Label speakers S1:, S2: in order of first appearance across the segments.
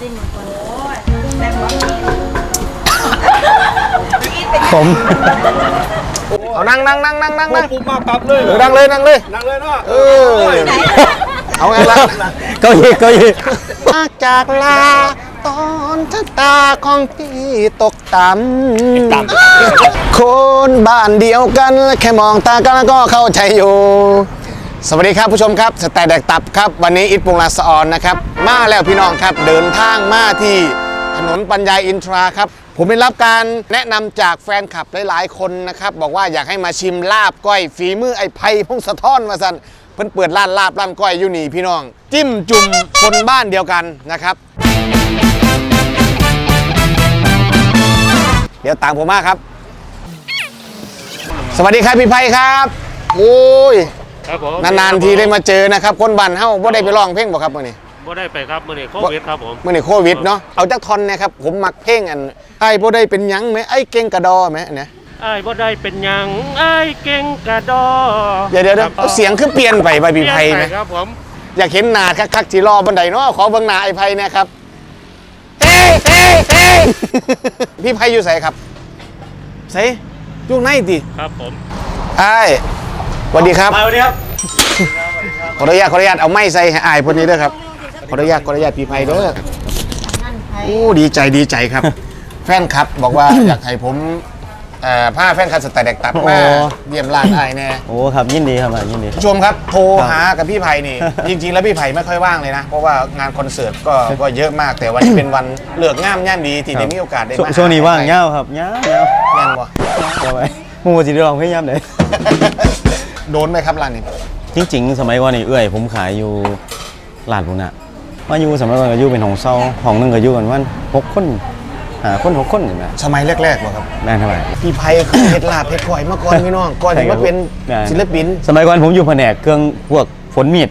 S1: ซิมคนโอ้ยแซ่บกว่า
S2: ผม
S3: เอานั่งนั่งนั่งนั่งนั่งนั่ง
S4: ปุ๊บมาปั๊บเลย
S3: เออนั่งเลยนั่งเลย
S4: นั่งเลยเนาะ
S3: เออเอาไงล่ะ
S2: เก้าอี้เก้าอี้
S3: มาจากลาตอนชะตาของพี่ตกต่ำคนบ้านเดียวกัน แค่มองตากันก็เข้าใจอยู่ สวัสดีครับผู้ชมครับสแตนแดกตับครับ วันนี้อิทปงลาสออนนะครับ มาแล้วพี่น้องครับ เดินทางมาที่ถนนปัญญาอินทราครับ ผมได้รับการแนะนำจากแฟนคลับหลายๆ คนนะครับ บอกว่าอยากให้มาชิมลาบก้อยฝีมือไอ้ไผ่พงศธรมาสันเพิ่นเปิดร้านลาบร้านก้อยอยู่นี่พี่น้อง จิ้มจุ่มคนบ้านเดียวกันนะครับ เดี๋ยวตามผมมาครับ สวัสดีครับพี่ไพครับ โอ้ย
S5: ครับผม
S3: นานๆทีได้มาเจอนะครับ คนบ้านเฮาบ่ได้ไปร้องเพลงบ่ครับมื้อนี้
S5: บ่ได้ไปครับมื้อนี้โควิดครับผม
S3: มื้อนี้โควิดเนาะเอาจักท่อนเนะครับผมมักเพลงอันไอ้บ่ได้เป็นหยังแหมไอ้เก่งกระดอแหมอันเนี้ย
S5: อ้ายบ่ได้เป็นหยังอ้ายเก่งกระดอ
S3: เดี๋ยวเดี๋ยวเดี๋ยว
S5: ครับ
S3: เอาเสียงคือเปลี่ยนไปใบพี่ไพ
S5: เปลี่ยน
S3: ไหม
S5: ปครับผม
S3: อยากเห็นหน้าคักๆที่รอบันไดเนาะขอเบิ่งหน้าไอ้ไพเนะครับเฮ้เฮ้เฮ้พี่ไพอยู่ไสครับไสอยู่ไหนติ
S5: ครับผม
S3: ไอ้สวัสดีครับ
S4: มาวันนี้ครับ
S3: ขออนุญาตขออนุญาตเอาไม้ใส่ให้อายพวกนี้ด้วยครับขออนุญาตขออนุญาตพี่ไพเด้อโอ้ดีใจดีใจครับ แฟนคลับบอกว่าอยากให้ผมเอ่อผ้าแฟนคลับสไตล์แดกตับมาเยี่ยมร้านอายแน่
S2: โอ้ครับยินดีครับอะยินดี
S3: ผู้ชมครับโทรหากับพี่ไพนี่ จริง ๆ แล้วพี่ไพไม่ค่อยว่างเลยนะ เพราะว่างานคอนเสิร์ตก็ก็เยอะมากแต่วันนี้เป็นวันเลือกง่ามย่านดีที่ได้มีโอกาสได้
S2: ช่วง
S3: มา
S2: ช่วงนี้ว่างเงาครับเงาเงา
S3: แม่นบ่
S2: เอาไว้หมูสิได้ลองพยายามเลย
S3: โดนไหมครับร้านนี้
S2: จริง ๆ สมัยก่อนนี่เอื้อย ผมขายอยู่ลาดบุญน่ะมาอยู่สมัยก่อนก็อยู่เป็นห้องเช่าห้องหนึงก็อยู่กันวันหกคนหาคนหกคนนี่นะ
S3: สมัยแรกๆบ่ครับ
S2: ได้เท่าไหร่
S3: พี่ไพเคยเฮ็ดลาบเฮ็ดก้อยมาก่อนพี่น้อง ก่อนที่มาเป็น
S2: ได้
S3: ศิลปิน
S2: สมัยก่อนผมอยู่แผนกเครื่องพวกฝนมีด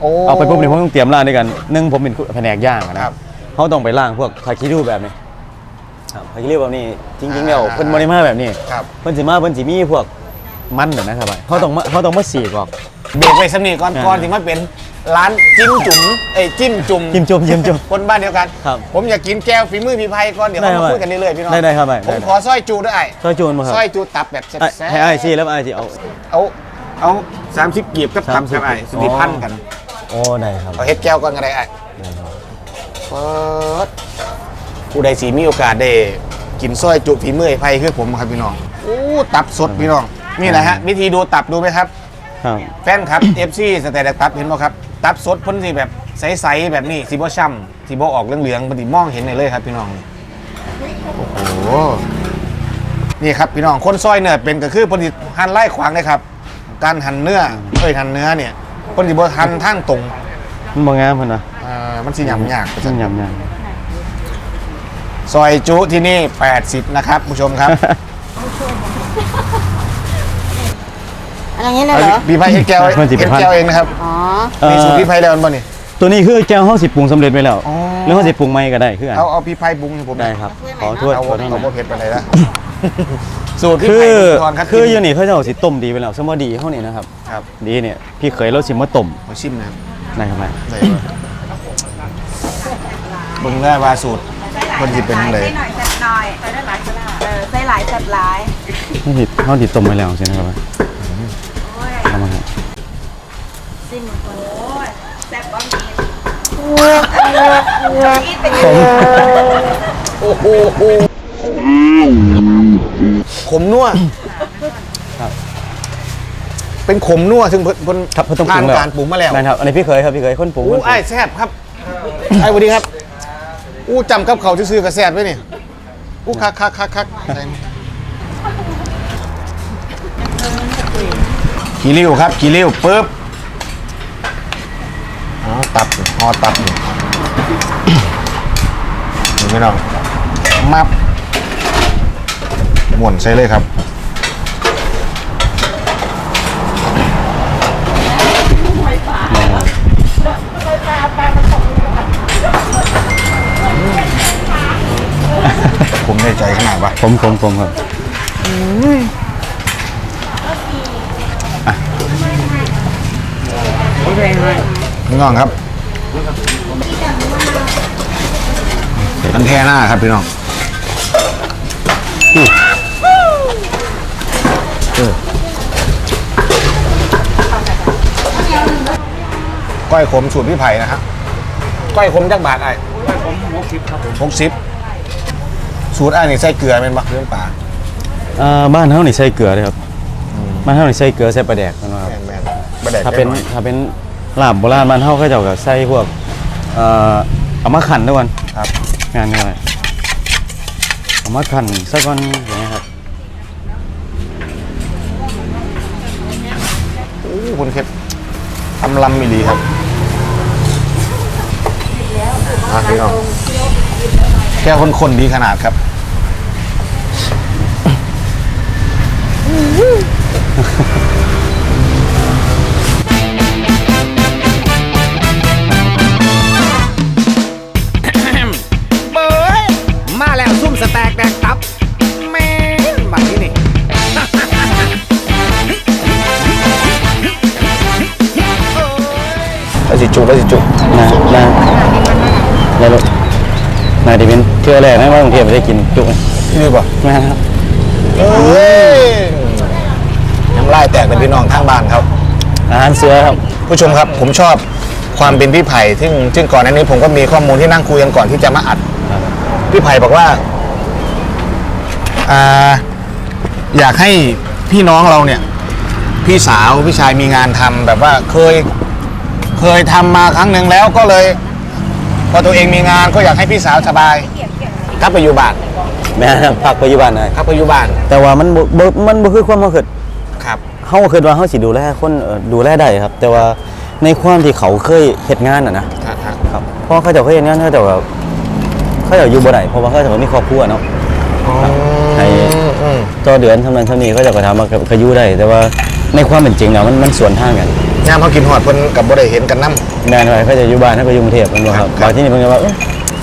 S3: โอ้
S2: เอาไปปุ๊บเนี่ยผมต้องเตรียมร้านด้วยกันหนึ่งผมเป็นแผนกย่างอะนะครับเขาต้องไปล่างพวกผักขี้ริ้วแบบนี้ครับผักขี้ริ้วแบบนี้จริงๆแล้วเพิ่นบริมาแบบนี้
S3: ครับ
S2: เพิ่นสิมาเพิ่นสิมีพวก มันแบบนะครับเขาต้องมาเขาต้องมาสีกออก
S3: เบรกไปสำนีก่อน
S2: อ่า
S3: ก่อนที่มาเป็นร้านจิ้มจุ๋มเอ้ยจิ้มจุ่ม
S2: จิ้มจุ่มจิ้มจุ่ม
S3: คนบ้านเดียวกัน
S2: ครับ
S3: ผมอยากกินแก้วฝีมือพี่ไพก่อนเดี๋ยว
S2: ได้
S3: เรา
S2: ครั
S3: มา
S2: บ
S3: คุยกันเรื่อยๆพี่น้อง
S2: ได้ได้ครับได้
S3: ผม
S2: ได้
S3: ขอสร้อยจูด้วยไอ้
S2: ซอยจูนมาครับ
S3: สร้อยจูตับแบบแซ่
S2: ไอ้
S3: บๆ
S2: ให้ไอ้ซี่แล้วไอ้ซี่เอา
S3: เอาเอาสามสิบกีบกับทำครับไอ้สุดิพันธ์กัน
S2: โอ้ได้ครับ
S3: เอาเฮ็ดแก้วก่อนก็ได้ไอ้
S2: ได้ครับ
S3: เปิดผู้ใดสีมีโอกาสได้กินสร้อยจุฝีมือไอ้ไพคือผมครับพี่น้องอู้ตับสดพี่น้อง นี่แหละฮะวิธีดูตับดูไหมครับ
S2: ครับ
S3: แฟนครับ FC สแตนดาร์ดตับเห็นบ่ครับ ตับสดเพ่นสิแบบใสๆแบบนี้สิบ่ช่ำสิบ่ออกเหลืองๆพอดีมองเห็นได้เลยครับพี่น้องโอ้โหนี่ครับพี่น้องคนซอยเนื้อเป็นก็คือเพนสิหั่นไล่ขวางเลยครับ การหั่นเนื้อเอ้ยหั่นเนื้อเนี่ยเพนสิบ่หั่นทางตรง
S2: มันบ่งามเพิ่นนะ
S3: อ่ามันสิยำยาก
S2: มันยำย
S3: ซอยจุที่นี่ 80 นะครับผู้ชมครับ
S1: อะไรเงี้ยเลยเหรอ
S3: พี่ไพเฮ็ดแก้วเฮ็ดแก้วเองนะครับ
S1: อ๋อ
S3: มีสูตรพี่ไพแล้วมันบ่นี่
S2: ตัวนี้คือแก้วเฮาสิปรุงสำเร็จไว้แล้ว
S3: อ๋อ
S2: แล้วเฮาสิปรุงใหม่ก็ได้คือกัน
S3: เอาเอาพี่ไพบุ้งให้ผมหน่
S2: ได้
S3: อย
S2: ครับขอโทษ
S3: เอา
S2: ขอโทษ
S3: เอา
S2: นะ
S3: บ่เผ็ดไปเลยนะสูตรพี่
S2: คื
S3: ไผ่
S2: อ
S3: พงศธรครับ
S2: คืออยู่นี่เขาจะเอาสิต้มดีไปแล้วสมมติดีเฮานี่นะครับ
S3: ครับ
S2: ดีเนี่ยพี่เคยเราสิมาต้ม
S3: มาชิมนะครับ
S2: ได้ครับได้
S3: ใส่มาเบิ่งได้ว่าสูตรคนสิเป็นเลย
S1: ใส่หน่อยแซ่บหน่อยใส่ได้หลายก็ได้เออใส่หลายแซ่บหลาย
S2: เฮาสิเฮาสิต้มไว้แล้วใช่ไหมครับ
S1: โอ้ย
S2: เอามาครับ
S1: ซิมคนโอ้ยแซ่บกว่ามีเป็น
S2: ผม
S3: โอ้โหขมนัวเป็นขมนัวซึ่งเพิ่น
S2: ครับเพิ่นต้องป
S3: ผ่า
S2: รุงแล้ว
S3: การปรุงมาแล้ว
S2: นั่นครับอันนี้พี่เคยครับพี่เคยคนปรุง
S3: อู้ไอ้แซ่บครับไอ้สวัสดีครับอู้จำกับเขาซื่อกับแซ่บไว้นี่อู้คักคักคักคักใส่ริ้วครับขี้ริ้วปึ๊บ ตับอยู่ห่อตับอยู่เห็นไหมน้องมับหมุนใส่เลยครับผมได้ใจขนาดว่า
S2: ผมผมผมครับ
S3: พี่น้องครับ มันแท้หน้าครับพี่น้องอืมเออก้อยขมสูตรพี่ไผ่นะฮะก้อยขมจักบาทไอ้
S5: ผมหกสิบครับผม
S3: หกสิบสูตรไอ้นี่ใส่เกลือเป็นบักเรื่องป่า
S2: อ่าบ้านเฮานี่ใส่เกลือเลยครับบ้านเฮานี่ใส่เกลือใส่ปลาแดกนั่นว่าครับ
S3: แมนแมนไม่ได้
S2: ถ้าเป็น
S3: แค่อย
S2: ถ้าเป็นลาบโบราณบ้านเฮาเขาเจ้าก็ใส่พวกเอ่อเอามาขันด้วยกัน
S3: ครับ
S2: งานนี้อะไรเอามาขันสักวันอย่างเงี้ยครับ
S3: โอ้คุณเพชรทำลำมิลีครับอะพี่น้องแก้วคนๆดีขนาดครับ จุแล้วสิจุ
S2: นานาแล้วลูกนายที่เป็นเทื่อแรกนะว่ากรุงเทพไม่ได้กินจุไหม
S3: นี่ป่ะ
S2: นะครับ
S3: เอ้ยน้ำลายแตกเป็นพี่น้องทางบ้านครับ
S2: อาหารเสือครับ
S3: ผู้ชมครับผมชอบความเป็นพี่ไผ่ซึ่งซึ่งก่อนหน้านี้ผมก็มีข้อมูลที่นั่งคุยกันก่อนที่จะมาอัด พี่ไผ่บอกว่าอ่าอยากให้พี่น้องเราเนี่ย พี่สาวพี่ชายมีงานทำแบบว่าเคย เคยทำมาครั้งหนึ่งแล้วก็เลย พอตัวเองมีงานก็อยากให้พี่สาวสบายกลับไปอยู่บ้าน
S2: แม่ครับพักปัจจุบันได้
S3: กลับไปอยู่บ้าน
S2: แต่ว่ามันบ่บ่มันบ่คือความเฮาคิด
S3: ครับ
S2: เฮาคิดว่าเฮาสิดูแลคนเอ่อดูแลได้ครับ แต่ว่าในความที่เขาเคยเฮ็ดงานน่ะนะ
S3: ฮะฮะ
S2: ครับเพราะเขาเจะเคยเฮ็ดงานเขาเจะแบบเขาเจะอยู่บ่ได้เพราะว่าเขาเจะมีครอบครัวเนาะ ให้
S3: อืมอืม
S2: ต่อเดือนทำนั้นเท่านี้เขาเจะก็ทำมาก็อยู่ได้ แต่ว่าในความเป็นจริงแล้วมันมันสวนทางกัน
S3: ยามเขากินหอดเพิ่นกับบ่ได้เห็นกันน้
S2: แม่นไว้เขาจะอยู่บ้านเขาก็อยู่กรุงเทพมันบ่ค
S3: ครั
S2: รั
S3: บบครับ
S2: บางที่นี่เพิ่นก็ว่าเอ้ย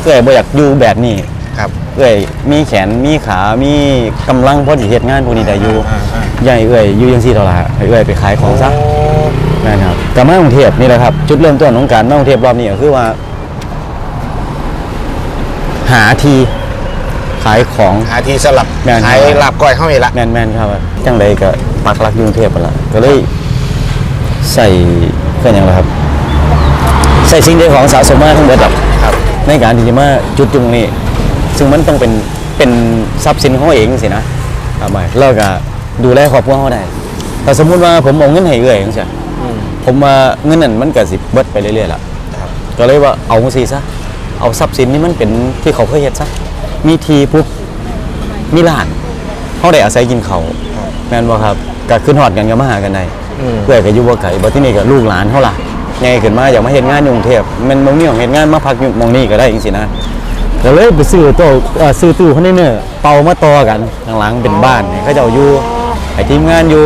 S2: เอ้ยบ่อยากอยู่แบบนี้ำ
S3: ครับ
S2: เอ้ยมีแขนมีขา มีกำลังพอสิเฮ็ดงานพวกนี้ได้อยู่
S3: อ่าอ่า
S2: ใหญ่เอ้ยอยู่จังซี่เท่าไหร่ให้เอ้ยไปขายของซะแม่นครับกลับมากรุงเทพนี่แหละครับ จุดเริ่มต้นของการมากรุงเทพรอบนี้ก็คือว่า หาทีขายของ
S3: หาที่สลับ
S2: แม่น
S3: ขายลาบก้อยเข้าอีกละ
S2: แม่นๆครับจังใดก็ปักหลักอยู่กรุงเทพไปละก็เลย ใส่เพื่อนหยังไงครับ ใส่สิ่งใดของสะสมมาทั้งหมดครับ
S3: ครับ
S2: ในการที่จะมาจุดจุงนี้ซึ่งมันต้องเป็นเป็นทรัพย์สินของเขาเองสินะทำไมแล้วก็ดูแลครอบครัวเขาได้แต่สมมุติว่าผมเอาเงินให้เอื่อยจังซี่ผมมาเงินนั้นมันก็สิเบิดไปเรื่อยๆล่ะ
S3: ครับ
S2: ก็เลยว่าเอาสิซะเอาทรัพย์สินนี่มันเป็นที่เขาเคยเฮ็ดซะมีทีปุ๊บมีร้านเขาได้อาศัยกินเขาวแม่นบ่ครับก็ขึ้นฮอดกันก็มาหากันได้
S3: อืม
S2: เพื่อก็อยู่บ่ไกลบ่ที่นี่ก็ลูกหลานเขาล่ะใหญ่ขึ้นมาอยากมาเฮ็ดงานอยู่กรุงเทพมันบ่มีของเฮ็ดงานมาพักอยู่หมองนี้ก็ได้จังซี่นะก็เลยไปซื้อโต๊ะเอ่อซื้อตู้คอนเทนเนอร์เป่ามาต่อกันข้างหลังเป็นบ้านให้เขาเจ้าอยู่ให้ทีมงานอยู่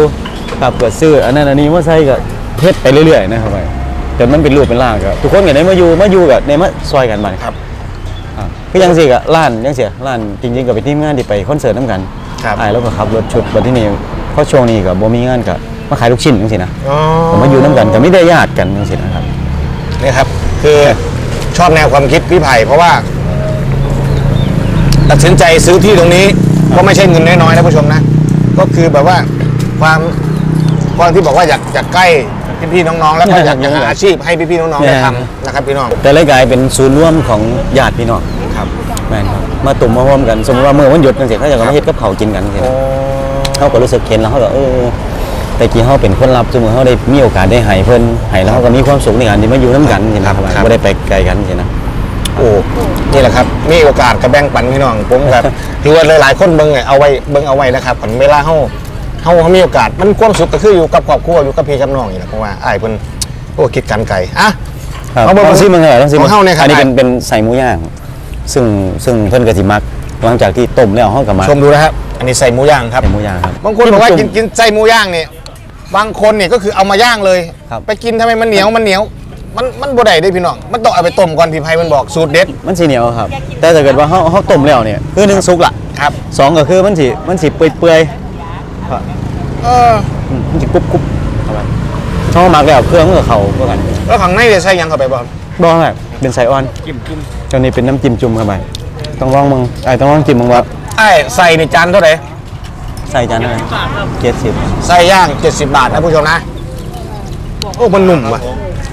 S2: ครับก็ซื้ออันนั้นอันนี้มาใส่ก็เฮ็ดไปเรื่อยๆนะครับไปจนมันเป็นรูปเป็นร่างก็ทุกคนก็ได้มาอยู่มาอยู่ก็ได้มาซอยกันบัดนี้
S3: ครับ
S2: อ่าคือยังสิก็ร้านยังเสียร้านจริงๆก็เป็นทีมงานที่ไปคอนเสิร์ตนํกัน
S3: ครับ
S2: อ้ายแล้วก็ขับรถชุดบัดที่นี่เพราะช่วงนี้ก็บ่มีงานก็ มาขายลูกชิ้นจังซี่นะ
S3: อ๋อ
S2: ผมมาอยู่น้ำกันก็ไม่ได้ญาติกันจังซี่นะครับ
S3: นี่ครับ คือชอบแนวความคิดพี่ไผ่เพราะว่าตัดสินใจซื้อที่ตรงนี้ก็ไม่ใช่เงินน้อยๆนะผู้ชมนะ ก็คือแบบว่าความความที่บอกว่าอยากอยากใกล้พี่ๆน้องๆ แล้วก็อยากอยากหาอาชีพให้พี่ๆน้องๆได้ทำนะครับพี่น้อง
S2: แต่เลยกลายเป็นศูนย์รวมของญาติพี่น้อง
S3: ครับ
S2: แม่นครับมาตุ่มมาร่วมกัน สมมติว่าเมื่อวันหยุดจังซี่เขาจะก็มาเฮ็ดกับข้าวกินกันจังซี่นะเขาก็รู้สึกเห็นแล้วเขาก็เออ แต่กี้เขาเป็นคนรับสมมุติเขาได้มีโอกาสได้ให้เพิ่นให้แล้วเขาก็มีความสุขในการที่มาอยู่น้ำกันจังซี่นะครับ
S3: ครับ
S2: บ่ได้ไปไกลกันจังซี่นะ
S3: โอ้นี่แหละครับมีโอกาสกับแบ่งปันพี่น้องผมแบบถือว่าหลายๆคนเบิ่งเนี่ยเอาไว้เบิ่งเอาไว้นะครับผลเวลาเฮาเฮาเฮามีโอกาสมันความสุขก็คืออยู่กับครอบครัวอยู่กับพี่กับน้องนี่แหละเพราะว่าอ้ายเพิ่นโอ้คิดกันไกลอะ
S2: ครับ
S3: เอาเบิ่ง
S2: ต้องซิมมึงเหรอต้องซิม
S3: ของเฮาเนี่ยครับ
S2: อันนี้เป็นเป็นใส่หมูย่าง ซึ่งซึ่งเพิ่นก็สิมักหลังจากที่ต้มแล้วเฮาก็มัก
S3: ชมดูนะครับอันนี้ใส่หมูย่างครับ
S2: ใส่หมูย่างครับ
S3: บางคนบอกว่ากิน
S2: จุ่ม
S3: กินใส่หมูย่างเนี่ย บางคนเนี่ยก็คือเอามาย่างเลย
S2: ครับ
S3: ไปกินทำไมมันเหนียวมันเหนียว มันมันบ่ได้เด้พี่น้องมันต้องเอาไปต้มก่อนพี่ไพมันบอกสูตรเด็ด
S2: มันสิเหนียวครับ แต่ถ้าเกิดว่าเฮาเฮาต้มแล้วเนี่ยคือหนึ่งสุกละ
S3: ครับ
S2: สองก็คือมันสิมันสิเปื่อยๆครับ
S3: เออ
S2: อืมมันสิกรุบกรุบเข้าไปเฮามักแล้วเครื่องมันก็เข้าเข้ากัน
S3: แล้วข้างในจะใส่หยังเข้าไปบ่
S2: บ่ครับเป็นไส้อ่อน
S5: จิ้มจิ้ม
S2: เจ้านี้เป็นน้ำจิ้มจุ่มเข้าไปต้องลองมึงไอ้ต้องลองจิ้มมึงว่า
S3: ไอ้ใส่ในจานเท่าไหร่
S2: ใส่จานอะไรเจ็ดสิบ
S3: ไส้ย่าง 70 บาทนะผู้ชมนะ โอ้ มันนุ่มว่ะ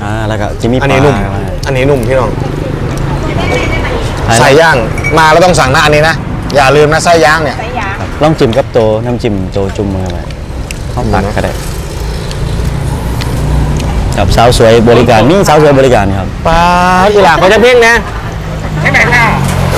S2: อ่าแล้วก็จะมี
S3: อันนี้นุ่ม
S2: ปลา
S3: อันนี้นุ่มพี่น้อง
S2: ไอ้
S3: ไส้ย่าง มาแล้วต้องสั่งนะอันนี้นะ อย่าลืมนะไส้ย่างเนี่ย
S1: ใส่ยา
S2: ลองจิ้มกับโตน้ำจิ้มโตจุ่มมือไปเข้าตักก็ได้กับสาวสวยบริการนี่สาวสวยบริการครับ
S3: ปลาอีหล่าเขาจะเพ่งนะลำสิ่ง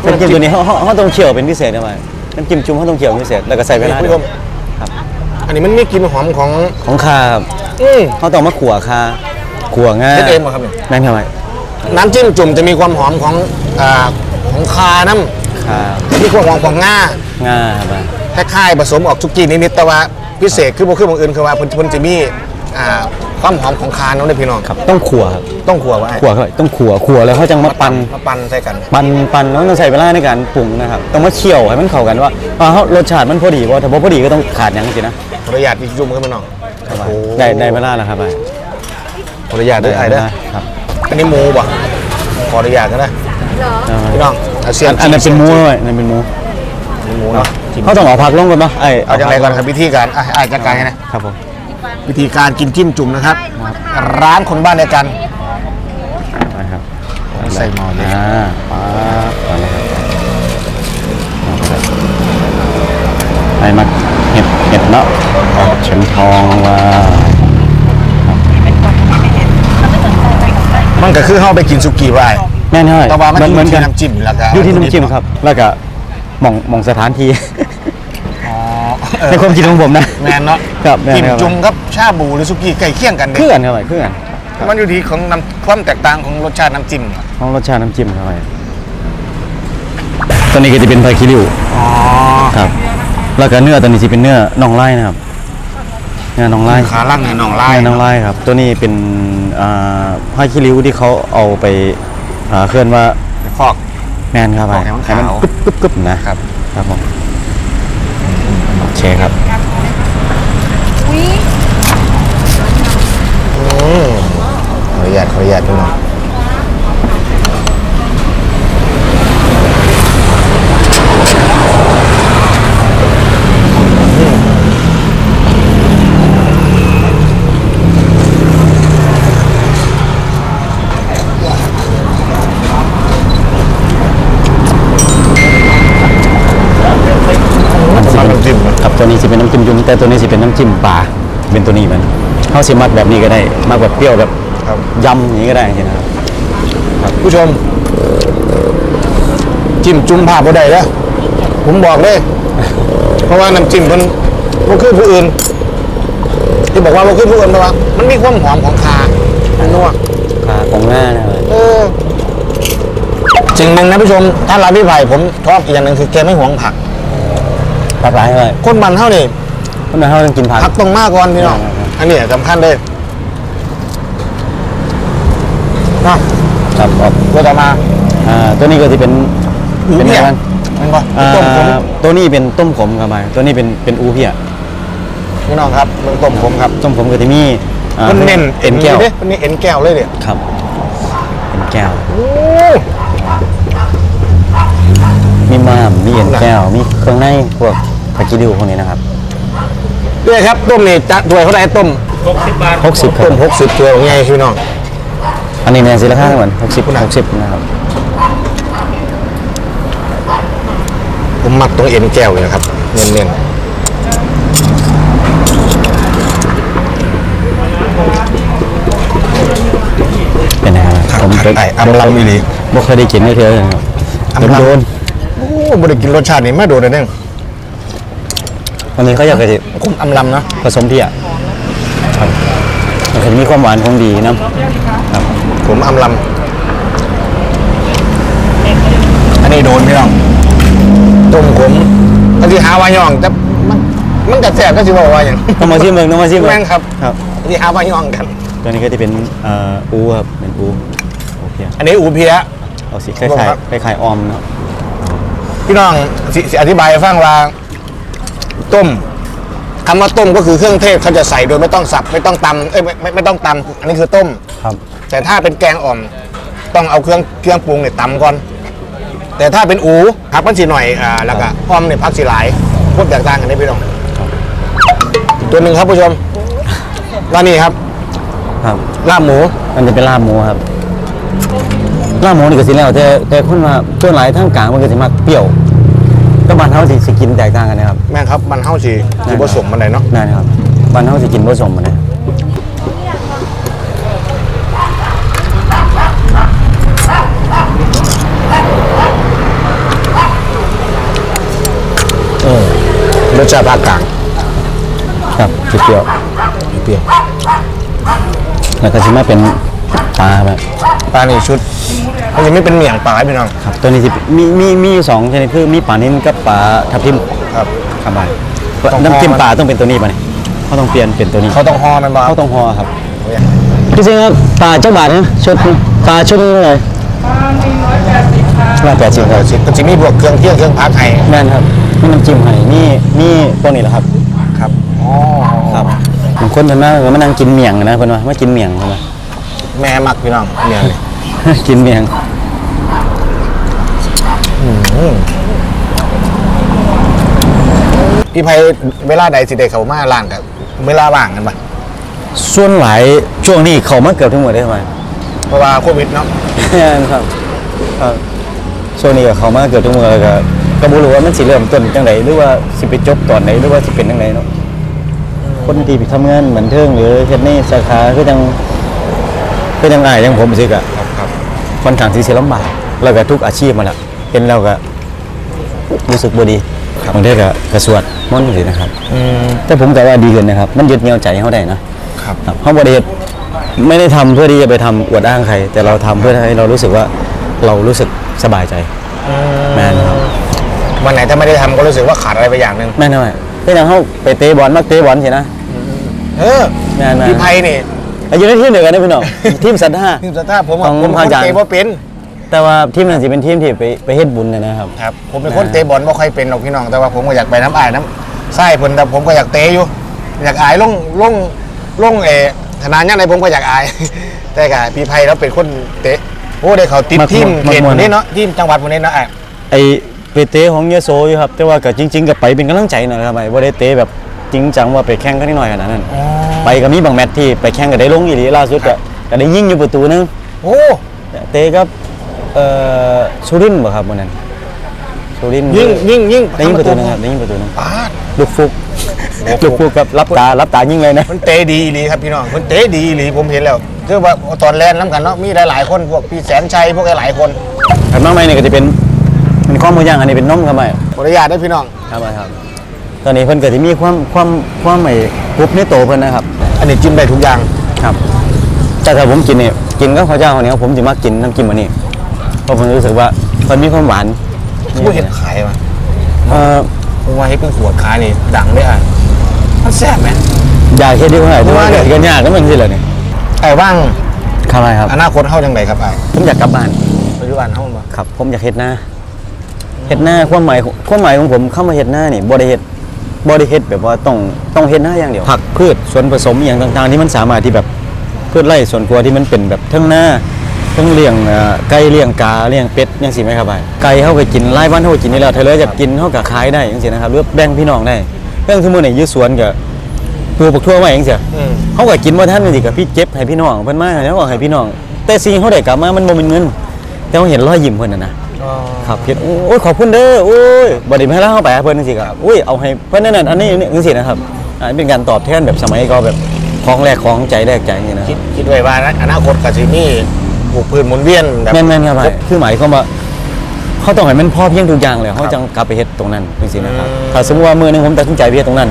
S1: ให้น้อง
S2: น้ำจิ้มตัวนี้เขาเขาเขาต้องเคี่ยวเป็นพิเศษนะมั้ยน้ำจิ้มจุ่มเขาต้องเคี่ยวเป็นพิเศษแล้วก็ใส่เวลา
S3: คุณ
S2: เดี
S3: ผู้
S2: ย
S3: ช
S2: ว
S3: ม
S2: ครับ
S3: อันนี้มันมีกลิ่นหอมของ
S2: ของคาครับ
S3: อืม
S2: เขาต้องมาขั่วคาขั่วง่า
S3: เฮ็ดเองเหรอครับเนี่ย
S2: นั่นทำไม
S3: น้ำจิ้มจุ่มจะมีความหอมของอ่าของคาน้
S2: คาำ
S3: มีความหอมของง่า
S2: ง่าครับ
S3: คล้ายๆผสมออกชุกี้นิดๆแต่ว่าพิเศษคือบ่คือของอื่นคือว่าเพิ่นเพิ่นจะมีอ่า ความหอมของคาเนาะเด้อพี่น้อง
S2: ครับต้องขั่วครับ
S3: ต้องขัวไว้
S2: ขั่วเข้าไปต้องขั่วขั่วแล้วเขาจะมาปั่น
S3: มาปั่นใส่กัน
S2: ปั่นปั่นแล้วต้องใช้เวลาในการปรุงนะครับต้องมาเคี่ยวให้มันเข้ากันว่าอ่าเขารสชาติมันพอดีว่าถ้าบ่พอดีก็ต้องขาดอย่างสินะ
S3: ขออนุญาตอีกจุ่มขึ้นมาหน่อย
S2: ครับ
S3: โอ้
S2: ได้ได้เวลาแล้วครับไป
S3: ขออนุญาตด้วยไอ้เด้อ
S2: ครับ
S3: อันนี้หมูป่ะขออนุญาตกันนะพี่น้องเอาเสีย
S2: อั
S3: ง
S2: นอันนั้นเป็นหมูด้วยอันนั้นเป็นหมู
S3: เป็นหมูเนาะ
S2: เขาต้องเอาผักลงก่อนปะไอ
S3: เอาจากไหนก่อนครับวิธีการอะไอ้จัดการให้นะครับ
S2: ผม
S3: วิธีการกินจิ้มจุ่มนะครับ ร้านคนบ้านเดียวกัน
S2: นะครับ
S3: ใส่หม้อเลย
S2: อ่าป๊าบก่อนนะครับไอ้มักเห็ดเห็ดเนาะออกเฉียงทองว่า
S3: มันก็คือเฮาไปกินสุกี้ไว้
S2: แน่นอน
S3: แต่ว่ามัน
S2: เหมือน
S3: อยู่
S2: กั
S3: ที่
S2: น
S3: น้ำจิ้มแล้วก็
S2: อยู่ที่น้ำจิ้มครับ แล้วก็หม่องหม่องสถานที่
S3: อ๋อ เออ
S2: ในความคิดของผมนะ
S3: แมนเนาะ
S2: ครับแม่น
S3: จิ้ม
S2: ครับ
S3: จุ่มกับชาบูหรือสุกี้ใกล้เคียงกันเด้
S2: เคลื่อนเข้าไปเคลื่อน
S3: มันอยู่ที่ของน้ำความแตกต่างของรสชาติน้ำจิ้มอะ
S2: ของรสชาติน้ำจิ้มเข้าไปตัวนี้ก็จะเป็นไฟคิริว
S3: อ๋อ
S2: ครับ แล้วก็เนื้อตัวนี้จะเป็นเนื้อน่องไล่นะครับเนื้อน่องไล่
S3: ขาล่างในหนองลาย
S2: เนื้อน่องไล่ครับ ตัวนี้เป็นอ่าผ้าคิริวที่เขาเอาไปอ่าเคลื่อนว่า
S3: ฟอก
S2: แมนครับไป
S3: ให้มันขาว
S2: กึบกึบกึบนะครับ ครับผมโอ เคครับ
S1: อุ้ย
S3: อืมขออนุญาตขออนุญาตพี่น้องมันน้ำจิ้มนะ
S2: ครับ ตัวนี้จะเป็นน้ำจิ้มยุ้งแต่ตัวนี้จะเป็นน้ำจิ้มปลาเป็นตัวนี้มันเขาสิมักแบบนี้ก็ได้มากแบบเปรี้ยวแบบ
S3: ครับ
S2: ยำอย่างนี้ก็ได้จริงๆนะครับ
S3: ผู้ชม จิ้มจุ่มภาพบ่ได้แล้วผมบอกเลย เพราะว่าน้ำจิ้มมันมันคือผู้อื่น ที่บอกว่ามันคือผู้อื่นเพราะว่ามันมีความหอมของคามันนัว
S2: ปลาของหน้านะครับ
S3: เออสิ่งหนึ่งนะผู้ชมถ้าร้านพี่ไผ่ผมชอบอีกอย่างหนึ่งคือแกไม่หวงผัก
S2: ปลาปลาให้เลย
S3: คนมันเท่านี่
S2: คนนั้นเขาต้องกินผัก
S3: ผักตรงมากก่อนพี่น้อง
S2: ครับ
S3: อันนี้สำคัญเลยเนาะ
S2: ครับออก
S3: ตัวต่อมา
S2: อ่าตัวนี้ก็จะเป็น
S3: อู
S2: เป็น
S3: เพีย
S2: อะไรบ้าง
S3: เป็นปะ
S2: อ่า
S3: ต้มผม
S2: ตัวนี้เป็นต้มขมครับไปตัวนี้เป็นเป็นอูเพีย
S3: พี่น้องครับมันต้มผมครับ
S2: ต้มขมก็จะมีอ่า
S3: มันเน้น
S2: เอ็นแก้ว
S3: เด้มันนี่เอ็นแก้วเลยเดี๋ย
S2: ครับเอ็นแก้ว
S3: โอ้
S2: มีม้ามมีเอ็นแก้วมีเครื่องในพวก ผักกีดิวพวกนี้นะครับ
S3: เนี่ยครับต้มนี่จะถ้วยเท่าไหร่ต้ม
S5: 60บาท
S2: 60ครั
S3: ต้
S2: บ
S3: มหกสิบถ้วยของไงพี่น้อง
S2: อันนี้แมนสิราคาเหมือน60
S3: คุณอะ
S2: 60นะครับ
S3: ผมมักตรงเอ็นแก้วเลยนะครับเน้น
S2: เป็นไงครับ
S3: ๆ
S2: ผมเป็น
S3: ไอ้อำลำอีหลี
S2: บ่เคยได้กินได้เท่าเลยครับ
S3: อำลำ
S2: โดน
S3: โอ้บ่ได้กินรสชาตินี่มาโดนเลยเนี่ย
S2: ๆ วันนี้เขาอยากจะ
S3: คุ้มอำลำนะ
S2: ผสมเพียครับมันจะมีความหวานของดีนะครับ
S3: ผมอำลำอันนี้โดนพี่น้องว่าย่องแต่มันมันกระแสบก็สิบอกว่าอย่าง
S2: ต้องมาชิมเมืองต้องมาชิมเมือง
S3: แม่นครับ
S2: ครับ
S3: ที่หาว่าย่องกัน
S2: ตัวนี้ก็จะเป็นเอ่ออูครับเป็นอูโอเค
S3: อันนี้อูเพีย
S2: เอาสิคล้าย
S3: ครับ
S2: ๆคล้ายๆออมเนาะ
S3: พี่น้องสสิอธิบายให้ฟังว่า ต้มคำว่าต้มก็คือเครื่องเทศเขาจะใส่โดยไม่ต้องสับไม่ต้องตำเอ้ยไม่ไม่ไม่ต้องตำอันนี้คือต้ม
S2: ครับ
S3: แต่ถ้าเป็นแกงอ่อมต้องเอาเครื่องเครื่องปรุงเนี่ยตำก่อน แต่ถ้าเป็นอูผักมันสีหน่อยอ่าแล้วก็อ้อมเนี่ยผักสีหลายพวกแตกต่างกันได้พี่น้องตัวหนึ่งครับผู้ชมว่านี่ครับ
S2: ครับ
S3: ลาบหมู
S2: มันจะเป็นลาบหมูครับ ลาบหมูนี่ก็สิแล้วแต่แต่คนว่าส่วนหลายทางกลางมันก็สิมักเปรี้ยว ก็บ้านเฮาสิสิกินแตกต่างกันนะครับ
S3: แม่งครับมันเท่าสีสีผสมมันเลยเนาะ
S2: นั่นครับบ้านเฮาสิกินผสมมันนะ
S3: รสชาติภาคกลาง
S2: ครับสิเปรี้ยว
S3: เปรี้ยว
S2: แล้วก็สิมาเป็นปลาแบบ
S3: ปลานี่ชุด มันจะไม่เป็นเมี่ยงปลาให้พี่น้อง
S2: ครับตัวนี้สิมีมีมีอยู่สองชนิดคือมีปลานิ่มกับปลาทับทิม
S3: ครับ
S2: ครับไป
S3: ต้อง
S2: น้ำจิ้ม
S3: ห่อมัน
S2: ปลาต้องเป็นตัวนี้ป่ะเนี่ยเขาต้องเปลี่ยนเป็นตัวนี้
S3: เขาต้องห่อมันบ่
S2: เขาต้องห่อครับจริงๆครับปลาเจ้าบาทนะชุดนี้ปลาชุดนี้เลยปลาแปดสิบ
S3: เอ
S2: ครั
S3: อบสิมันจะมีพวกเครื่องเคี่ยวเครื่องพักให้
S2: แม่นครับนี่น้ำจิ้มให้นี่นี่พวกนี้แหละครับ
S3: ครับอ๋อ
S2: ครับบางคนเพิ่นมาเพิ่นมานั่งกินเมี่ยงนะเพิ่นว่ามากินเมี่ยงเพิ่นว่า
S3: แม่มักพี่น้องเมี่ยงนี่
S2: กินเมี่ยง
S3: พี่ไพเวลาใดสิได้เขามาร้านกับเวลาว่างกันปะ
S2: ส่วนหลายช่วงนี้เขามาเกือบทั้งหมดได้ทำไม
S3: เพราะว่าโควิดเนาะ
S2: แม่นครับครับช่วงนี้ก็เขามาเกือบทั้งหมดแล้วก็ก็บ่รู้ว่ามันสิเริ่มต้นจังไดหรือว่าสิไปจบตอนไหนหรือว่าสิเป็นจังไดเนาะคนที่ไปทำงานบันเทิงหรือเฮ็ดในสาขาคือจังคือจังอ้ายจังผมสิก็
S3: ครับ ครับ
S2: ค่อนข้างที่สิลำบากแล้วก็ทุกอาชีพมาแล้วเป็นแล้วก็รู้สึกบ่ดีบางทีก็กระสวดมนต์สินะครับ
S3: อืม
S2: แต่ผมก็ว่าดีขึ้นนะครับ มันยึดเหนี่ยวใจเขาได้นะครับครับเขาบริเฮ็ดไม่ได้ทำเพื่อที่จะไปทำอวดอ้างใคร แต่เราทำเพื่อให้เรารู้สึกว่าเรารู้สึกสบายใจแม่นะครับ
S3: วันไหนถ้าไม่ได้ทำก็รู้สึกว่าขาดอะไรไปอย่างหนึ่ง
S2: แม่นไหมพี่น้องเขาไปเตะบอลมักเตะบอลสินะ
S3: เออ
S2: แม่นไหม
S3: พี่ไพนี่
S2: อายุในทีมเดียวกันนะพี่น้อง ทีมสัตว์ห้า
S3: ทีมสตาร์ผม
S2: ข
S3: อะ
S2: อง
S3: ผมเป็น
S2: พระ
S3: คน
S2: อาจารย์
S3: เตะบ่เป็น
S2: แต่ว่าทีมนั้นสิเป็นทีมที่ไปไปเฮ็ดบุญนะนะครับ
S3: ครับผมเป็นคนเตะบอลบ่ค่อยเป็นหรอกพี่น้องแต่ว่าผมก็อยากไปน้ำอายน้ำไส้เพิ่นแต่ผมก็อยากเตะอยู่ อยากอายลงลงลงเอธนาญาติไหนผมก็อยากอาย แต่กะพี่ไพเราเป็นคนเตะโอ้ได้เขาติด
S2: มัก
S3: ทีม
S2: มัก
S3: เขต
S2: ม่วน
S3: วันนี้เนาะทีมจังหวัดวันนี้เนาะอะ
S2: ไอไปเตะของเยโสอยู่ครับ แต่ว่าก็จริง ๆก็ไปเป็นกำลังใจหน่อยครับไอ้บ่ได้เตะแบบจริงจังว่าไปแข่งกันนิดหน่อยขนาดนั้น ไปก็มีบางแมตช์ที่ไปแข่งก็ได้ลงอีหลีล่าสุดก็ก็ได้ยิงอยู่ประตูนึง
S3: โอ้
S2: เตะกับเอ่อสุรินทร์บ่ครับวันนั้นสุรินทร์
S3: ยิ่งยิ่งยิ่ง
S2: ได้ยิงประตูนึงครับได้ยิงประตูนึง
S3: ปาด
S2: ลูกฟุกลูกฟุกกับรับตารับตายิงเลยนะ
S3: มันเตะดีอีหลีครับพี่น้องมันเตะดีอีหลีผมเห็นแล้ว คือว่าตอนแลนน้ำกันเนาะมีหลายๆคนพวกพี่แสนชัยพวกหลายๆคน
S2: อันมากมายนี่ก็จะเป็นเป็นข้อมูลย่างอันนี้เป็นนมครับไอ้
S3: ขออนุญาตด้วยพี่น้อง
S2: ครับไอ้ครับ ตอนนี้เพิ่นก็สิมีความความความไอ้กรุ๊ปในโตเพิ่นนะครับ
S3: อันนี้จิ้มได้ทุกอย่าง
S2: ครับ แต่ถ้าผมกินเนี่ยกินก็ข้าวเจ้าเนี่ยผมจะมากินน้ำจิ้มอันนี้เพราะผมรู้สึกว่ามันมีความหวาน
S3: ผู้เห็นขายมา
S2: เอ่อ
S3: ผมว่าให้เป็นขวดขายนี่ดังได้อะมันแซ่บไหม
S2: อยากเฮ็ดดีกว่าไหนแต่ว่า
S3: ว่าเนี่ย
S2: เกินยากก็มันสิแหละเนี่ย
S3: ไอ้ว่าง
S2: ครับไอ้ครับ
S3: อนาคตเฮาจังไดครับไอ้
S2: ผมอยากกลับบ้าน
S3: ปัจจุบันเฮาบ่
S2: ครับ ผมอยากเฮ็ดหน้าเฮ็ดหน้าความหมายของความหมายของผมเข้ามาเฮ็ดหน้านี่บ่ได้เฮ็ด บ่ได้เฮ็ดแบบว่าต้องต้องเฮ็ดหน้าอย่างเดียวผักพืชส่วนผสมอย่างต่างๆที่มันสามารถที่แบบพืชไร่สวนครัวที่มันเป็นแบบทั้งหน้าทั้งเลี้ยงไก่เลี้ยงกาเลี้ยงเป็ดจังซี่ไหมครับไอ้ไก่เฮาก็กินรายวันเฮาก็กินนี่แล้วถ้าเลือยากกินเฮาก็ขายได้จังซี่นะครับหรือแบ่งพี่น้องได้เรื่องที่มื้อนี้อยู่สวนก็ปลูกบักทั่วไว้จังซี่
S3: อืม
S2: เขาก็กินว่าท่านนี่ก็พี่เก็บให้พี่น้องเพิ่นมาแล้วก็ให้พี่น้อง แต่สิ่งเขาได้กลับมามันบ่เป็นเงิน แต่เขาเห็นรอยยิ้มเพิ่นน่ะนะ ครับเห็นโอ้ยขอบคุณเด้อโอ้ยบ่ได้ให้เราเข้าไปหาเพิ่นจังซี่ครับอุ้ยเอาให้เพิ่นนั่นนะอันนี้นี่จังซี่นะครับอ่าเป็นการตอบแทนแบบสมัยก็แบบของแรกของใจแรกใจจังซี่นะ
S3: คิดคิดไว้ว่านะอนาคตก็สิมีปลูกพืชหมุนเวียนแบบ
S2: แม่นๆครับไอ้คือหมายความว่าเขาต้องให้มันพอเพียงทุกอย่างเลยเขาจังกลับไปเฮ็ดตรงนั้นจังซี่นะครับ
S3: อืม
S2: ถ้าสมมุติว่ามื้อหนึงผมตัดสินใจไปเฮ็ดตรงนั้น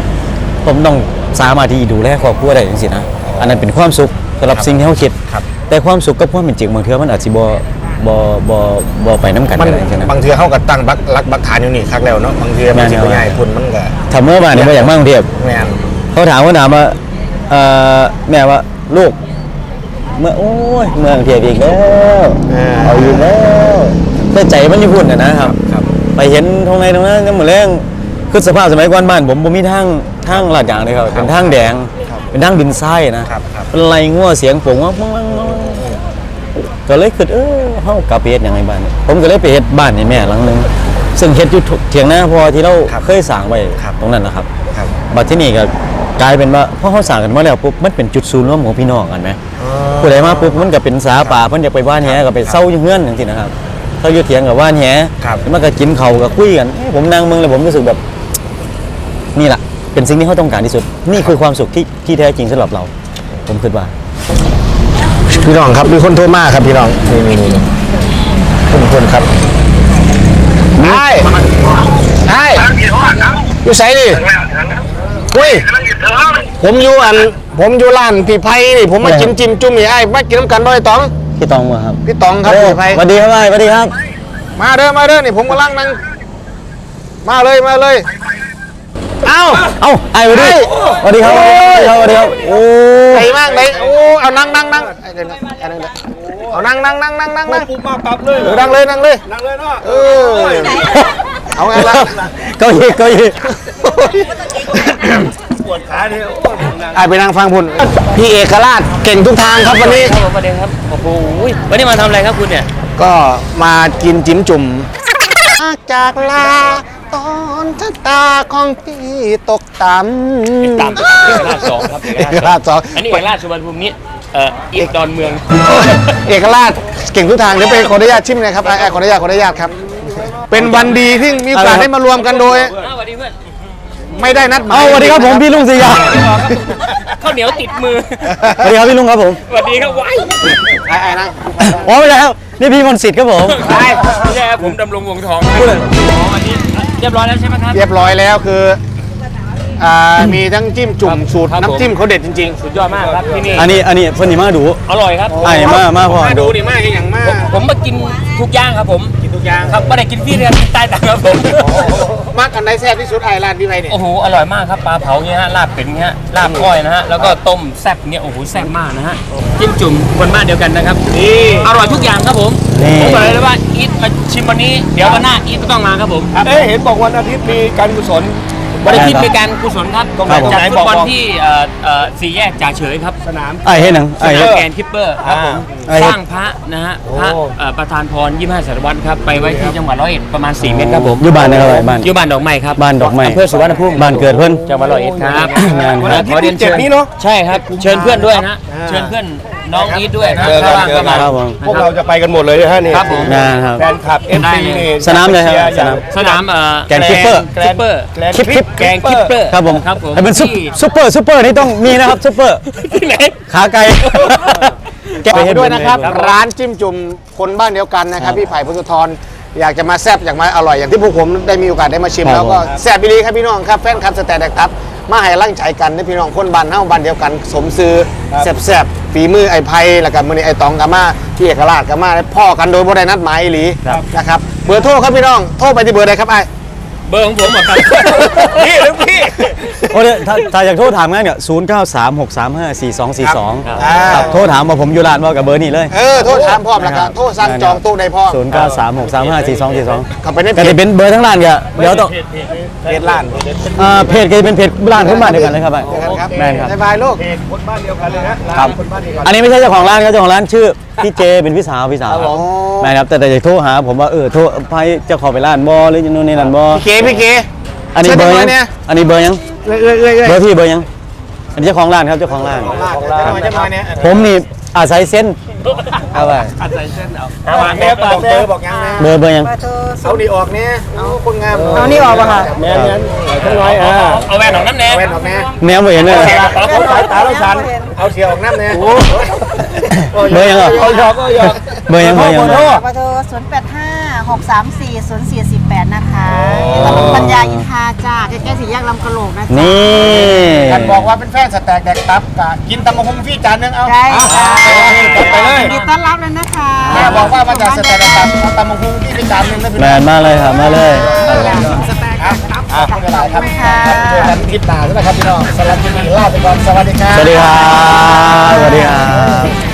S2: ผมต้องสามารถที่ดูแลครอบครัวได้จังซี่นะอันนั้นเป็นความสุขสำหรับสิ่งที่เขาคิด
S3: ครับ
S2: แต่ความสุขกับความเป็นจริงบางเทื่อมันอาจสิบ่ บ่บ่บ่ไปน้ำกัน
S3: มัน
S2: อะไรใช่ไหม
S3: บางเทือเขาก็ตั้งบักรักบักฐานอยู่นี่คักแล้วเนาะบางเทือมันสิ
S2: แม่น
S3: บ่ใหญ่คุณมันก็
S2: ถ้าเมื่อวานนี่บ่อยากมากรุงเทพ
S3: แม่น
S2: เขาถามว่าถามว่าเอ่อแม่ว่าลูก เมื่อโอ้ยเมืองเทียบอีกแล้วเอาอยู่แล้วแต่ใจมันอยู่พุ่นน่ะนะครับ
S3: ครับ
S2: ไปเห็นตรงไหนตรงนั้นก็เหมือนเรื่องคือสภาพสมัยก่อนบ้านผมผมมีทางทางลาดยางเลยครับเป็นทางแดง เป็นทางดินทรายนะครับ
S3: ครับ
S2: เป็นไรงัวเสียงผมว่า ก็เลยคิดเออเฮากลับไปเฮ็ดยังไงบ้านนี่ผมก็เลยไปเฮ็ดบ้านให้แม่หลังหนึงซึ่งเฮ็ดอยู่เถียงนาพอที่เรา
S3: ครับ
S2: เคยสร้างไว้
S3: ครับ
S2: ตรงนั้นนะครับ
S3: ครับ
S2: บัดที่นี่ก็กลายเป็นว่าพอเขาสั่งกันมาแล้วปุ๊บมันเป็นจุดศูนย์รวมของพี่น้องกันไหมผู้ใดมาปุ๊บมันก็เป็นสาป่าเพิ่นจะไปบ้านแหก็ไปเศร้าอยู่เฮือนจังซี่นะครับเศร้าอยู่เถียงกับบ้านแห
S3: ครับ
S2: มันก็กินเขาวก็คุยกันเอ้ยผมนั่งเมืองแล้วผมรู้สึกแบบ นี่แหละเป็นสิ่งที่เขาต้องการที่สุด นี่คือความสุขที่ที่แท้จริงสำหรับเรา ผมคิดว่า
S3: พี่น้องครับมีคนโทรมาครับพี่น้องนี่นี่นี่คนคนครับไอ้ไอ้อยู่ไสนี่อุ้ยผมอยู่อัน ผมอยู่ร้านพี่ไผ่นี่ผมมา
S2: อะไร
S3: กินจิ้มจุ่มนี่ไอ้มากินน้ำกันบ่ไอ้ตอง
S2: พี่ตองมาครับ
S3: พี่ตองครับ
S2: เอ้ย
S3: พี่ไผ่
S2: สวัสดีครับสวัสดีครับ
S3: มาเด้อมาเด้อนี่ผมกำลังนั่งมาเลยมาเลย เอ้า
S2: เอ้าไอ้สวัสดี
S3: ไอ้
S2: สวัสดีครับสวัสดีครับโอ้
S3: ไก่มากเลยโอ้เอานั่งนั่งนั่งไอ้เดี๋ยวนะไอ้เดี๋ยวนะเอานั่งนั่งนั่งนั่งนั่งนั่ง
S5: ปุ๊บมาปั๊บเลย
S3: เออนั่งเลยนั่งเลย
S5: นั่งเลยเนาะ
S3: เออเอาไงล่ะ
S2: เก้าอี้เก้าอี้
S5: ปวดขาเนี่ยโอ้ยผมนั่ง
S3: ไอ้ไปนั่งฟังพุ่นพี่เอกราชเก่งทุกทางครับวันนี้
S6: ครับผมประเด็นครับโอ้โหวันนี้มาทำอะไรครับคุณเนี่ย
S3: ก็มากินจิ้มจุ่มจากลาตอน ชะตาของพี่ตกต่ำ
S6: ตามเอกราชสองครับ
S3: เอกราชสอง
S6: อันนี้เอกราชสุวรรณภูมินี้เอ่ออีกดอนเมือง
S3: เอกราชเก่งทุกทางเดี๋ยวไปขออนุญาตชิมหนะครับไอ้ไอ้ขออนุญาตขออนุญาตครับ เป็นวันดีที่มีโอกาสได้มารวมกันโดย
S6: อ้าวสวัสดีเพื่อน
S3: ไม่ได้นัดหมาย
S2: เอาสวัสดีครับผมพี่ลุงศรียา
S6: ข้าวเหนียวติดมือ
S2: สวัสดีครับพี่ลุงครับผม
S6: สวัสดีครับไว้
S3: ไอ้ไอ้นั่ง
S2: อ๋อไม่ใช่ครับนี่พี่มนต์สิทธิ์ครับผม
S6: ไม่ใช่ครับผมดำรงวงทองอ๋ออันนี้ เรียบร้อยแล้วใช่ไหมครับ
S3: เรียบร้อยแล้วคืออ่ามีทั้งจิ้มจุ่มสูตร
S6: ครับผม
S3: น้ำจิ้มเขาเด็ดจริง
S6: สุดยอดมากครับที่นี่
S2: อันนี้อันนี้เพิ่นนี่มาดู
S6: อร่อยครับ
S2: ไอ้มามาพอ
S3: ๆ
S2: ดู
S3: นี่มากอย่างมาก
S6: ผมมากินทุกอย่างครับผม
S3: กินทุกอย่าง
S6: ครับไม่ได้กินฟรีเลยครับกินใต้ตังค์ครับผม
S3: มากอันไหนแซ่บที่สุดไอ้ร้านพี่ไพเนี่ย
S6: โอ้โหอร่อยมากครับปลาเผาเงี้ยฮะลาบเป็ดเงี้ยฮะลาบก้อยนะฮะแล้วก็ต้มแซ่บเงี้ยโอ้โหแซ่บมากนะฮะจิ้มจุ่มคนบ้านเดียวกันนะครับ
S3: นี่
S6: อร่อยทุกอย่างครับผม
S2: นี่
S6: ผมบอกเลยว่าอีทมาชิมวันนี้ เดี๋ยววันหน้าอีทก็ต้องมาครับผม
S5: เอ๊ะเห็นบอกวันอาทิตย์มีการกุศล
S6: วันอาทิตย์มีการกุศลครับ
S5: ตรงไหน
S6: จัด
S5: ตรงไหน
S6: ฟุตบอล
S5: บอก
S6: ที่เอ่อเอ่อสี่แยกจ่าเฉยครับ
S5: สนาม
S2: ไอ้เฮ็ดหนัง
S6: ส
S2: ไอ้
S6: นา
S2: เฮ็
S6: ม
S2: ด
S6: แกรนด์คิปเปอร์ครับผม
S2: อ่า
S6: สร้างพระนะฮะพระเอ่อประธานพร25สารวัตรครับไปไว้ที่จังหวัดร้อยเอ็ดประมาณ 4 เมตรครับผม
S2: อยู่บ้านนะครับบ้าน
S6: อยู่บ้านดอกไม้ครับ
S2: บ้านดอกไม้
S6: อำเภอสุวรรณภูมิ
S2: บ้านเกิดเพิ่น
S6: จังหวัดร้อยเอ็ดครับ
S2: งานครับ
S6: ขอเรียนเชิญ
S5: นี้เนาะ
S6: ใช่ครับ เชิญเพื่อนด้วยนะเชิญเพื่อนน้องอีทด้วยนะ
S5: เจอกัน
S6: ถ้าว่างก็มา
S2: ครับผม
S5: พวกเราจะไปกันหมดเลยนะฮะนี่
S6: ครับผม
S2: งานครับ
S5: แฟนคลับเอ็น
S6: ได้
S5: ซี
S6: เลย
S5: นี่
S2: สนามเลยครับ
S5: ชีร์
S2: สนาม
S6: สนามเอ่อ
S2: แกรนด์คิปเปอร์
S6: แกรนด์คิปเปอร์
S5: แกรนด์
S2: คลิปคลิป
S6: แกงคิปเปอร์
S2: ครับผม
S6: ครับผม
S2: ให้เป็นซุป
S6: ที่
S2: ซุปเปอร์ซุปเปอร์นี่ต้องมีนะครับซุปเปอร์
S6: ที่ไหน
S2: ขาไก่
S3: ฝากไปด้วยนะครับร้านจิ้มจุ่มคนบ้านเดียวกันนะครับ พี่ไผ่พุทธทรอยากจะมาแซ่บอยากมาอร่อยอย่างที่พวกผมได้มีโอกาสได้มาชิม
S2: ครับ
S3: แล้วก็แซ่บไปดีครับพี่น้องครับแฟนคลับสแตนด์แดกครับมาให้ร่างใจกันนะพี่น้องคนบ้านเฮาบ้านเดียวกัน สมซื้อแซ่บๆฝีมือไอ้ไผ่แล้วก็มือนี้ไอ้ตองกามาพี่เอกราชกามาพ่อกันโดยบ่ได้นัดหมายอีหลีนะครับเบอร์โทรครับพี่น้องโทรไปที่เบอร์ใดครับไอ้
S6: เบอร์ของผมเหรอครับ
S5: พี่หรือพี่
S2: โอ้เนี่ยถ้าถ้าอยากโทรถามงั้นเนี่ย0 9 3 6 3 5 4 2 4 2
S3: อ่า
S2: ครับโทรถามว่าผมอยู่ร้านบ่กับเบอร์นี้เลย
S3: เออ โทรถามพร้อมแล้วก็โทรสั่งจองตู้ได้พร้อม
S2: 0 9 3 6 3 5 4 2 4 2
S3: เข้าไปในเพ
S2: ก็จะ
S3: จ
S2: เป็นเบอร์ทั้งร้านก็เดี๋ยวต้อง
S3: เพจร้าน
S2: อ่าเพจก็จะเป็นเพจร้านคนบ้านเดียวกันเลยครับ
S3: เจอกันครับ
S2: แม่นครับ
S3: บ๊ายบายลูก
S5: เพจคนบ้านเดียวกันเลยนะ
S2: ครับ
S5: คนบ้านเดียวกัน
S2: อันนี้ไม่ใช่เจ้าของร้านครับเจ้าของร้านชื่อพี่เจเป็นพี่สาวพี่สาวครับแม่นครับแต่แต่จะโทรหาผมว่าเออโทรไปจะขอไปร้านบ่หรือนู่นนี่นั่นบ่
S3: พี่เก๋พี่เก๋
S2: อันนี้เบอร์ยัง
S3: เนี่ย
S2: อันนี้เบอร์ยัง
S3: เอ้ยเอ้ยเอ้ยเอ้ย
S2: เบอร์พี่เบอร์ยัง อันนี้เจ้าของร้านครับเจ้าของร้าน
S3: จะมาจะมาเนี่ย
S2: ผมนี่อาศัยเส้น เอาไป
S5: ปากแม่ปากแม่บอกยังนะ
S2: เบอร์เบอร์ยัง
S3: เอานี่ออกเนี่ยเอาคนงาม
S1: เอานี่ออกป่ะคะ
S5: แม่งั้นทั้งน้อยอ่า
S6: เอาแหวนของน้ำแน่
S3: เอาแว่นออกเนี่ย
S2: แนวไม่เห็นเลย
S5: เขาสายตาเราสัน
S3: เอาเสียออกน้ำเนี่ย
S2: เบอร์ยังเหรอ
S5: เอาหยอกก็หยอก
S2: เบอร์ยังเบอร์ยัง
S1: เบอร์โทร0 8 5 6 3 4 0 4 4 8 นะคะถนนปัญญาอินทราจ้าใกล้ๆสี่แยกลำกะโหลกนะจ๊ะ
S2: นี่
S3: กันบอกว่าเป็นแฟนสแต็กแดกตับกะกินตำมะฮุงฟี่จานนึงเอา
S1: ได้ค่ะ
S3: จัดไปเลย
S1: ยินดีต้อนรับเลยนะคะ
S3: แม่บอกว่ามาจากสแตนดาร์ดตับตำมงคงที่เป็นจานหนึงนะพี่
S2: แมนมาเลยครับมาเลยครับผม
S4: สแต็กแดกตับ
S3: อะไม่เป็นไรครับครับเจอกันคลิปหน้าด้วยนะครับพี่น้องสำหรับที่นี่ลาไปก่อนสวัสดีครับ
S2: สวัสดีครับ สวัสดีครับ